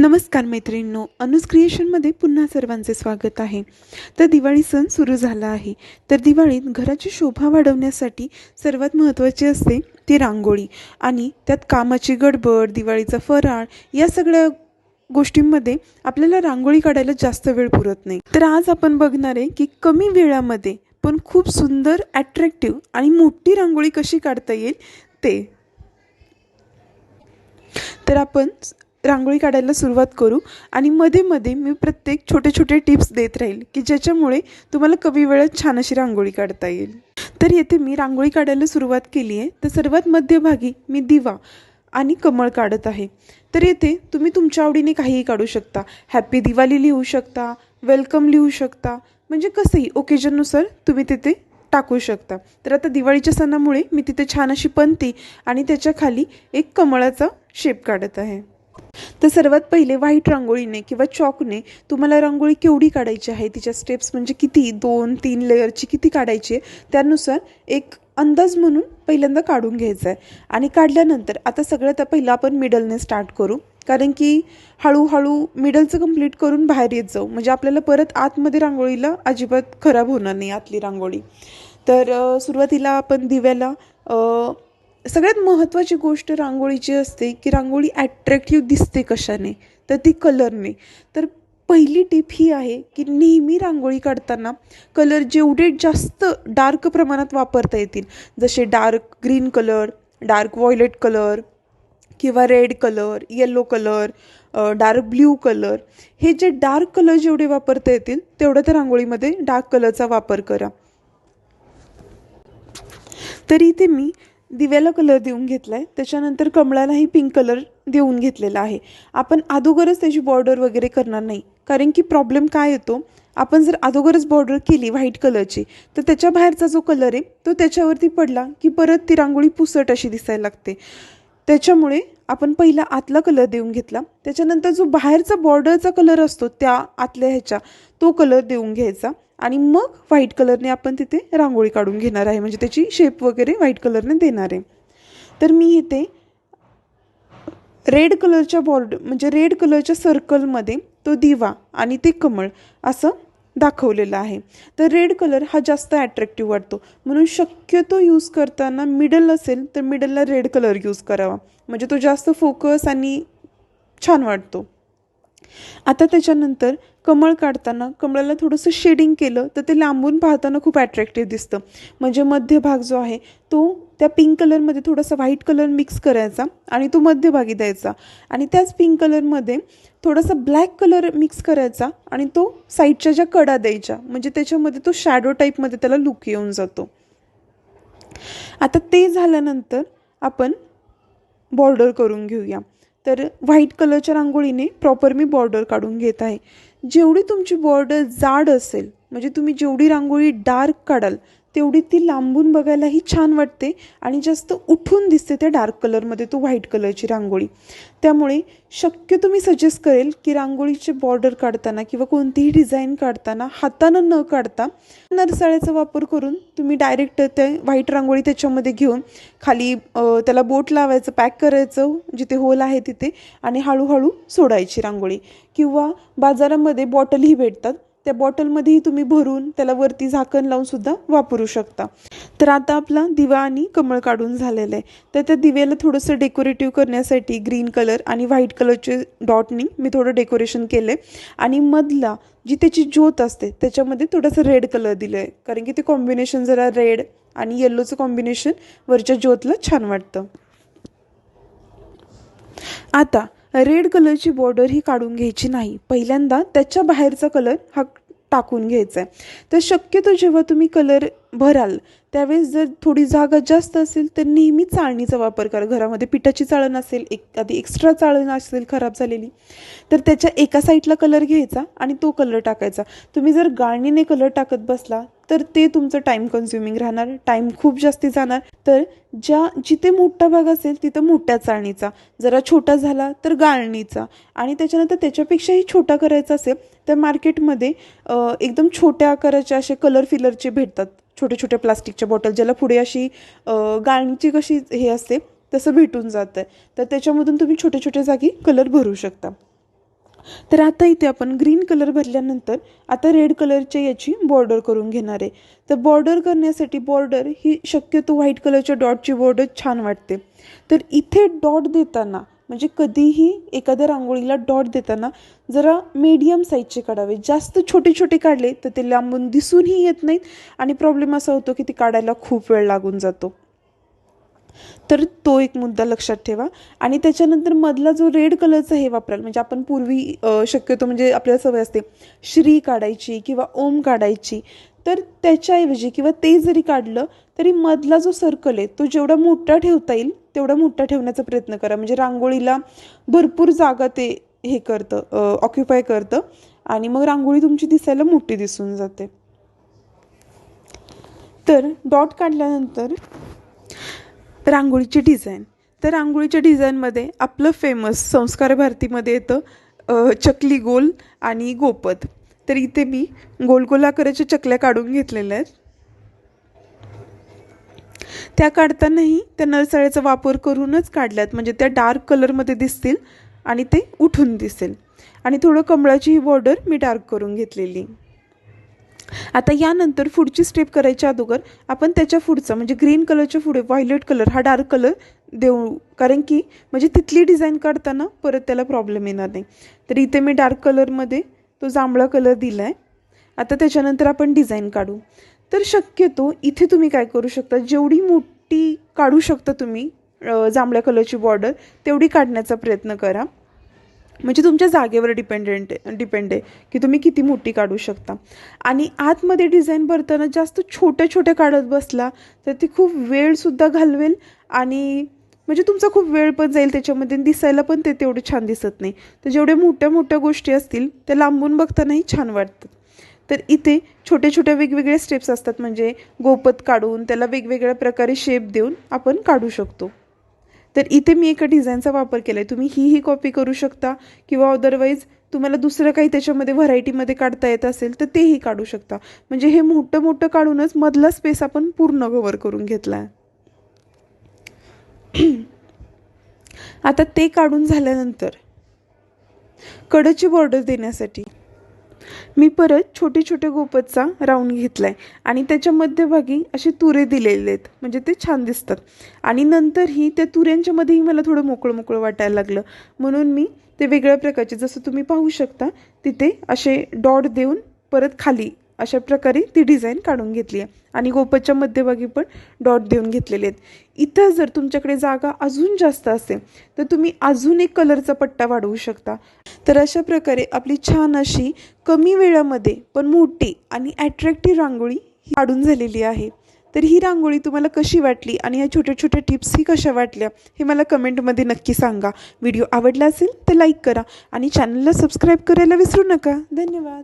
नमस्कार मैत्रिणींनो अनुज क्रिएशनमध्ये पुन्हा सर्वांचे स्वागत आहे. तर दिवाळी सण सुरू झाला आहे. तर दिवाळीत घराची शोभा वाढवण्यासाठी सर्वात महत्त्वाची असते ती रांगोळी आणि त्यात कामाची गडबड दिवाळीचा फराळ या सगळ्या गोष्टींमध्ये आपल्याला रांगोळी काढायला जास्त वेळ पुरत नाही. तर आज आपण बघणार आहे की कमी वेळामध्ये पण खूप सुंदर ॲट्रॅक्टिव्ह आणि मोठी रांगोळी कशी काढता येईल ते. तर आपण रांगोळी काढायला सुरुवात करू आणि मध्ये मध्ये मी प्रत्येक छोटे छोटे टिप्स देत राहील की ज्याच्यामुळे तुम्हाला कमी वेळात छान अशी रांगोळी काढता येईल. तर येथे मी रांगोळी काढायला सुरुवात केली आहे. तर सर्वात मध्यभागी मी दिवा आणि कमळ काढत आहे. तर येथे तुम्ही तुमच्या आवडीने काहीही काढू शकता. हॅपी दिवाळी लिहू शकता वेलकम लिहू शकता म्हणजे कसंही ओकेजननुसार तुम्ही तिथे टाकू शकता. तर आता दिवाळीच्या सणामुळे मी तिथे छान अशी पंती आणि त्याच्याखाली एक कमळाचा शेप काढत आहे. तर सर्वात पहिले व्हाईट रांगोळीने किंवा चॉकने तुम्हाला रांगोळी केवढी काढायची आहे? तिच्या स्टेप्स म्हणजे किती? दोन तीन लेअरची किती काढायची आहे? त्यानुसार एक अंदाज म्हणून पहिल्यांदा काढून घ्यायचा आहे. आणि काढल्यानंतर आता सगळ्यात पहिलं आपण मिडलने स्टार्ट करू. कारण की हळूहळू मिडलचं कंप्लीट करून बाहेर येत जाऊ. म्हणजे आपल्याला परत आतमध्ये रांगोळीला अजिबात खराब होणार नाही आतली रांगोळी. तर सुरुवातीला आपण दिव्याला सगळ्यात महत्त्वाची गोष्ट रांगोळीची असते की रांगोळी ॲट्रॅक्टिव्ह दिसते कशाने तर ती कलरने तर पहिली टिप ही आहे की नेहमी रांगोळी काढताना कलर जेवढे जास्त डार्क प्रमाणात वापरता येतील जसे dark green colour dark violet colour किंवा red colour yellow colour dark blue colour हे जे डार्क कलर जेवढे वापरता येतील तेवढं त्या रांगोळीमध्ये डार्क कलरचा वापर करा. तर इथे मी दिव्याला कलर देऊन घेतला आहे त्याच्यानंतर कमळालाही पिंक कलर देऊन घेतलेला आहे. आपण अगोदरच त्याची बॉर्डर वगैरे करणार नाही. कारण की प्रॉब्लेम काय येतो? आपण जर अगोदरच बॉर्डर केली व्हाईट कलरची तर त्याच्या बाहेरचा जो कलर आहे तो त्याच्यावरती पडला की परत ती रांगोळी पुसट अशी दिसायला लागते. त्याच्यामुळे आपण पहिला आतला कलर देऊन घेतला. त्याच्यानंतर जो बाहेरचा बॉर्डरचा कलर असतो त्या आतल्या ह्याच्या तो कलर देऊन घ्यायचा. आणि मग व्हाईट कलरने आपण तिथे रांगोळी काढून घेणार आहे. म्हणजे त्याची शेप वगैरे व्हाईट कलरने देणार आहे. तर मी इथे रेड कलरच्या बॉर्ड म्हणजे रेड कलरच्या सर्कलमध्ये तो दिवा आणि ते कमळ असं दाखवलेलं आहे. तर रेड कलर हा जास्त ॲट्रॅक्टिव्ह वाटतो. म्हणून शक्यतो यूज करताना मिडल असेल तर मिडलला रेड कलर यूज करावा. म्हणजे तो जास्त फोकस आणि छान वाटतो. आता त्याच्यानंतर कमळ काढताना कमळाला थोडंसं शेडिंग केलं तर ते लांबून पाहताना खूप ॲट्रॅक्टिव्ह दिसतं. म्हणजे मध्यभाग जो आहे तो त्या पिंक कलरमध्ये थोडासा व्हाईट कलर मिक्स करायचा आणि तो मध्यभागी द्यायचा. आणि त्याच पिंक कलरमध्ये थोडासा ब्लॅक कलर मिक्स करायचा आणि तो साईडच्या ज्या कडा द्यायच्या म्हणजे त्याच्यामध्ये तो शॅडो टाईपमध्ये त्याला लुक येऊन जातो. आता ते झाल्यानंतर आपण बॉर्डर करून घेऊया. तर व्हाईट कलरच्या रांगोळीने प्रॉपर मी बॉर्डर काढून घेत आहे. जेवढी तुमची बॉर्डर जाड असेल म्हणजे तुम्ही जेवढी रांगोळी डार्क काढाल तेवढी ती लांबून बघायलाही छान वाटते आणि जास्त उठून दिसते त्या डार्क कलरमध्ये तो व्हाईट कलरची रांगोळी. त्यामुळे शक्यतो मी सजेस्ट करेल की रांगोळीचे बॉर्डर काढताना किंवा कोणतीही डिझाईन काढताना हातानं न काढता नरसाळ्याचा वापर करून तुम्ही डायरेक्ट ते व्हाईट रांगोळी त्याच्यामध्ये घेऊन खाली त्याला बोट लावायचं पॅक करायचं जिथे होल आहे तिथे आणि हळूहळू सोडायची रांगोळी. किंवा बाजारामध्ये बॉटलही भेटतात. त्या बॉटलमध्येही तुम्ही भरून त्याला वरती झाकण लावून सुद्धा वापरू शकता. तर आता आपला दिवा आणि कमळ काढून झालेलं आहे. तर त्या दिव्याला थोडंसं डेकोरेटिव्ह करण्यासाठी ग्रीन कलर आणि व्हाईट कलरचे डॉटनी मी थोडं डेकोरेशन केलं आहे आणि मधला जी त्याची ज्योत असते त्याच्यामध्ये थोडंसं रेड कलर दिलं आहे कारण की ते कॉम्बिनेशन जरा रेड आणि येल्लोचं कॉम्बिनेशन वरच्या ज्योतला छान वाटतं. आता रेड कलरची बॉर्डर ही काढून घ्यायची नाही. पहिल्यांदा त्याच्या बाहेरचा कलर हा टाकून घ्यायचं आहे तर शक्यतो जेव्हा तुम्ही कलर भराल. त्यावेळेस जर थोडी जागा जास्त असेल तर नेहमी चाळणीचा वापर करा. घरामध्ये पिठाची चाळण असेल एक आधी एक्स्ट्रा चाळण असेल खराब झालेली तर त्याच्या एका साईडला कलर घ्यायचा आणि तो कलर टाकायचा. तुम्ही जर गाळणीने कलर टाकत बसला तर ते तुमचं टाईम कन्झ्युमिंग राहणार. टाईम खूप जास्ती जाणार. तर ज्या जिथे मोठा भाग असेल तिथं मोठ्या चाळणीचा. जरा छोटा झाला तर गाळणीचा. आणि त्याच्यानंतर त्याच्यापेक्षाही छोटा करायचा असेल तर मार्केटमध्ये एकदम छोट्या आकाराचे असे कलर फिलरचे भेटतात. छोटे छोटे प्लास्टिकच्या बॉटल ज्याला पुढे अशी गाळणीची कशी हे असते तसं भेटून जातं तर त्याच्यामधून तुम्ही छोट्या छोट्या जागी कलर भरू शकता. तर आता इथे आपण ग्रीन कलर भरल्यानंतर आता रेड कलरच्या याची बॉर्डर करून घेणार आहे. तर बॉर्डर करण्यासाठी बॉर्डर ही शक्यतो व्हाईट कलरच्या डॉटची बॉर्डर छान वाटते. तर इथे डॉट देताना म्हणजे कधीही एखाद्या रांगोळीला डॉट देताना जरा मीडियम साईजचे काढावे. जास्त छोटे छोटे काढले तर ते लांबून दिसूनही येत नाहीत आणि प्रॉब्लेम असा होतो की ते काढायला खूप वेळ लागून जातो. तर तो एक मुद्दा लक्षात ठेवा. आणि त्याच्यानंतर मधला जो रेड कलरचा हे वापराल म्हणजे आपण पूर्वी शक्यतो म्हणजे आपल्याला सवय असते श्री काढायची किंवा ओम काढायची तर त्याच्याऐवजी किंवा ते जरी काढलं तरी मधला जो सर्कल आहे तो जेवढा मोठा ठेवता येईल तेवढा मोठा ठेवण्याचा प्रयत्न करा. म्हणजे रांगोळीला भरपूर जागा ते हे करतं ऑक्युपाय करतं आणि मग रांगोळी तुमची दिसायला मोठी दिसून जाते. तर डॉट काढल्यानंतर रांगोळीची डिझाईन. तर रांगोळीच्या डिझाईनमध्ये आपलं फेमस संस्कार भारतीमध्ये येतं चकली गोल आणि गोपद. तर इथे मी गोल गोल आकाराच्या चकल्या काढून घेतलेल्या आहेत. त्या काढतानाही त्या नरसाळ्याचा वापर करूनच काढल्यात. म्हणजे त्या डार्क कलरमध्ये दिसतील आणि ते उठून दिसेल. आणि थोडं कमळाची ही बॉर्डर मी डार्क करून घेतलेली. आता यानंतर पुढची स्टेप करायच्या अगोदर आपण त्याच्या पुढचा म्हणजे ग्रीन कलरच्या पुढे व्हायलेट कलर हा डार्क कलर देऊ. कारण की म्हणजे तिथली डिझाईन काढताना परत त्याला प्रॉब्लेम येणार नाही. तर इथे मी डार्क कलरमध्ये तो जांभळा कलर दिला आहे आता त्याच्यानंतर आपण डिझाईन काढू. तर शक्यतो इथे तुम्ही काय करू शकता जेवढी मोठी काढू शकता तुम्ही जांभळ्या कलरची बॉर्डर तेवढी काढण्याचा प्रयत्न करा. म्हणजे तुमच्या जागेवर डिपेंडेंट डिपेंड आहे की तुम्ही किती मोठी काढू शकता. आणि आतमध्ये डिझाईन भरताना जास्त छोट्या छोट्या काढत बसला तर ती खूप वेळसुद्धा घालवेल आणि म्हणजे तुमचा खूप वेळ पण जाईल त्याच्यामध्ये दिसायला पण ते तेवढे छान दिसत नाही. तर जेवढ्या मोठ्या मोठ्या गोष्टी असतील त्या लांबून बघतानाही छान वाटतात तर इथे छोट्या छोट्या वेगवेगळ्या स्टेप्स असतात म्हणजे गोपत काढून त्याला वेगवेगळ्या प्रकारे शेप देऊन आपण काढू शकतो. तर इथे मी एका डिझाईनचा वापर केला आहे तुम्ही ही ही कॉपी करू शकता किंवा अदरवाईज तुम्हाला दुसरं काही त्याच्यामध्ये व्हरायटीमध्ये काढता येत असेल तर तेही काढू शकता. म्हणजे हे मोठं मोठं काढूनच मधला स्पेस आपण पूर्ण कव्हर करून घेतला आहे आता ते काढून झाल्यानंतर कडची बॉर्डर देण्यासाठी मी परत छोटे छोटे गोपतचा राऊंड घेतला आहे आणि त्याच्या मध्यभागी असे तुरे दिलेले आहेत. म्हणजे ते छान दिसतात. आणि नंतरही त्या तुऱ्यांच्यामध्येही मला थोडं मोकळं मोकळं वाटायला लागलं. म्हणून मी ते वेगळ्या प्रकारचे जसं तुम्ही पाहू शकता तिथे असे डॉट देऊन परत खाली अशा प्रकारे ती डिझाईन काढून घेतली आहे. आणि गोपच्या मध्यभागी पण डॉट देऊन घेतलेले आहेत. इथं जर तुमच्याकडे जागा अजून जास्त असेल तर तुम्ही अजून एक कलरचा पट्टा वाढवू शकता. तर अशा प्रकारे आपली छान अशी कमी वेळामध्ये पण मोठी आणि ॲट्रॅक्टिव्ह रांगोळी ही काढून झालेली आहे. तर ही रांगोळी तुम्हाला कशी वाटली आणि या छोट्या छोट्या टिप्सही कशा वाटल्या हे मला कमेंटमध्ये नक्की सांगा. व्हिडिओ आवडला असेल तर लाईक करा आणि चॅनलला सबस्क्राईब करायला विसरू नका. धन्यवाद.